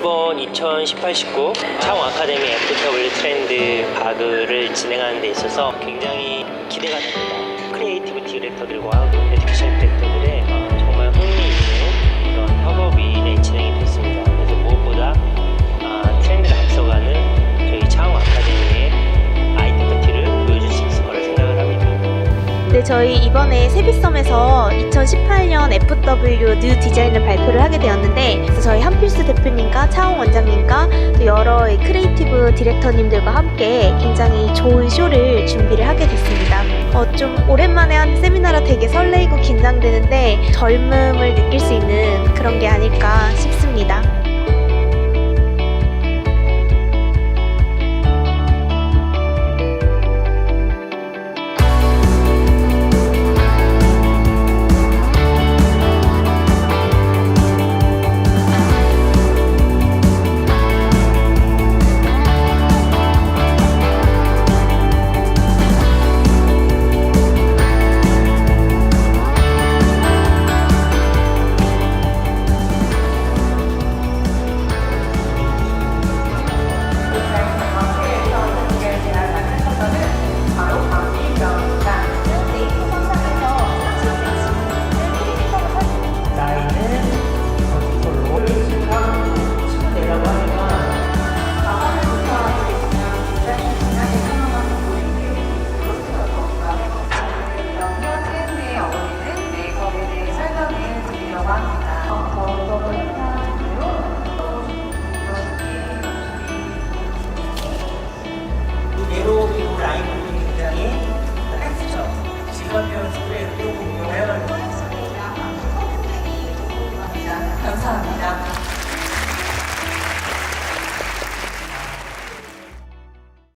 이번 2018-19 창원 아카데미 FW 트렌드 바그를 진행하는 데 있어서 굉장히 기대가 됩니다. 크리에이티브 디렉터들과 네, 저희 이번에 세비섬에서 2018년 FW 뉴 디자인을 발표를 하게 되었는데 저희 한필수 대표님과 차홍 원장님과 또 여러 이 크리에이티브 디렉터님들과 함께 굉장히 좋은 쇼를 준비를 하게 됐습니다. 어, 좀 오랜만에 하는 세미나라 되게 설레이고 긴장되는데 젊음을 느낄 수 있는 그런 게 아닐까 싶습니다.